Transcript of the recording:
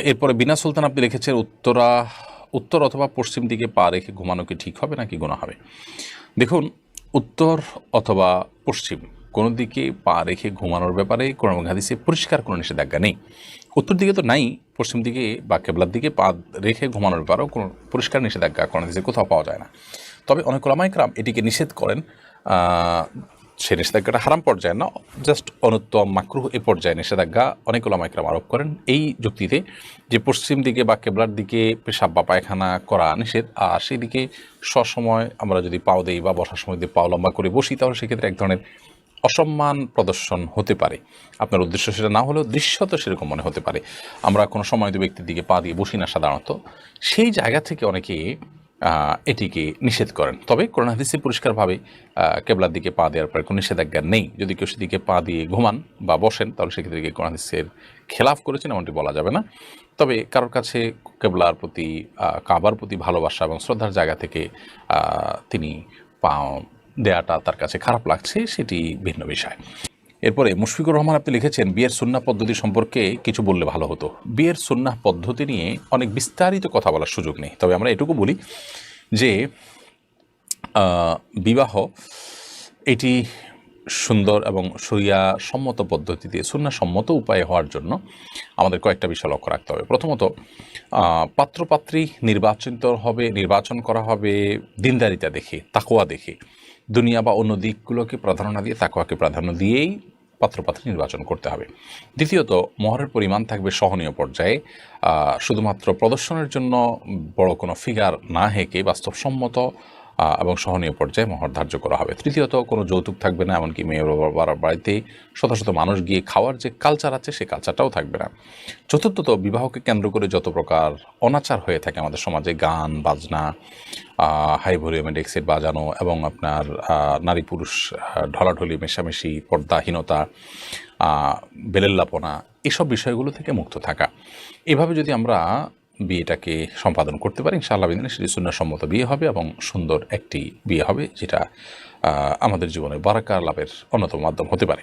এরপরে বিনা সুলতান আপনি লিখেছেন উত্তরা, উত্তর অথবা পশ্চিম দিকে পা রেখে ঘুমানো কি ঠিক হবে নাকি গোনা হবে? দেখুন, উত্তর অথবা পশ্চিম কোনো দিকে পা রেখে ঘুমানোর ব্যাপারে কোনো হাদিসে পরিষ্কার কোনো নিষেধাজ্ঞা নেই। উত্তর দিকে তো নাই, পশ্চিম দিকে বা কেবলার দিকে পা রেখে ঘুমানোর ব্যাপারেও কোনো পরিষ্কার নিষেধাজ্ঞা কোনো হাদিসে কোথাও পাওয়া যায় না। তবে অনেক ওলামাইকরাম এটিকে নিষেধ করেন সে নিষেধাজ্ঞাটা হারাম পর্যায়ে না জাস্ট অনুত্তম মাকরুহ এ পর্যায়ে নিষেধাজ্ঞা অনেক ওলামাইকরাম আরোপ করেন। এই যুক্তিতে যে পশ্চিম দিকে বা কেবলার দিকে পেশাব বা পায়খানা করা নিষেধ, আর সেই দিকে সসময় আমরা যদি পাও দেই বা বসার সময় যদি পাও লম্বা করে বসি, তাহলে সেক্ষেত্রে এক ধরনের অসম্মান প্রদর্শন হতে পারে। আপনার উদ্দেশ্য সেটা না হলেও দৃশ্যত সেরকম মনে হতে পারে। আমরা কোনো সময় ব্যক্তির দিকে পা দিয়ে বসি না সাধারণত, সেই জায়গা থেকে অনেকে এটিকে নিষেধ করেন। তবে করোনা হাদিসে পরিষ্কারভাবে কেবলার দিকে পা দেওয়ার পরে কোনো নিষেধাজ্ঞা নেই। যদি কেউ সেদিকে পা দিয়ে ঘুমান বা বসেন, তাহলে সেক্ষেত্রে গিয়ে করোনা হাদিসের খেলাফ করেছেন, এমনটি বলা যাবে না। তবে কারোর কাছে কেবলার প্রতি কাবার প্রতি ভালোবাসা এবং শ্রদ্ধার জায়গা থেকে তিনি পা দেয়াটা তার কাছে খারাপ লাগছে, সেটি ভিন্ন বিষয়। এরপরে মুশফিকুর রহমান আপনি লিখেছেন, বিয়ের সুন্না পদ্ধতি সম্পর্কে কিছু বললে ভালো হতো। বিয়ের সুন্না পদ্ধতি নিয়ে অনেক বিস্তারিত কথা বলার সুযোগ নেই। তবে আমরা এটুকু বলি যে বিবাহ এটি সুন্দর এবং সরিয়া সম্মত পদ্ধতিতে সুন্না সম্মত উপায়ে হওয়ার জন্য আমাদের কয়েকটা বিষয় লক্ষ্য রাখতে হবে। প্রথমত পাত্রপাত্রী নির্বাচিত হবে, নির্বাচন করা হবে দিনদারিতা দেখে তাকোয়া দেখে। দুনিয়া বা অন্য দিকগুলোকে প্রাধান্য দিয়ে তাকোয়াকে প্রাধান্য দিয়েই পাত্রপাত্রী নির্বাচন করতে হবে। দ্বিতীয়ত, মহরের পরিমাণ থাকবে সহনীয় পর্যায়ে। শুধুমাত্র প্রদর্শনের জন্য বড় কোনো ফিগার না হেঁকে বাস্তবসম্মত এবং সহনীয় পর্যায়ে মহর ধার্য করা হবে। তৃতীয়ত, কোনো যৌতুক থাকবে না, এমনকি মেয়ের বাবার বাড়িতে শত শত মানুষ গিয়ে খাওয়ার যে কালচার আছে সেই কালচারটাও থাকবে না। চতুর্থত, বিবাহকে কেন্দ্র করে যত প্রকার অনাচার হয়ে থাকে আমাদের সমাজে, গান, বাজনা হাই ভলিউমে ডেক্সেট বাজানো এবং আপনার নারী পুরুষ ঢলাঢলি, মেশামেশি, পর্দাহীনতা বেলেল্লাপনা, এসব বিষয়গুলো থেকে মুক্ত থাকা। এভাবে যদি আমরা বিয়েটাকে সম্পাদন করতে পারি। ইনশাআল্লাহ বিদিন সেটি সুন্নাসম্মত বিয়ে হবে এবং সুন্দর একটি বিয়ে হবে, যেটা আমাদের জীবনে বারাকার লাভের অন্যতম মাধ্যম হতে পারে।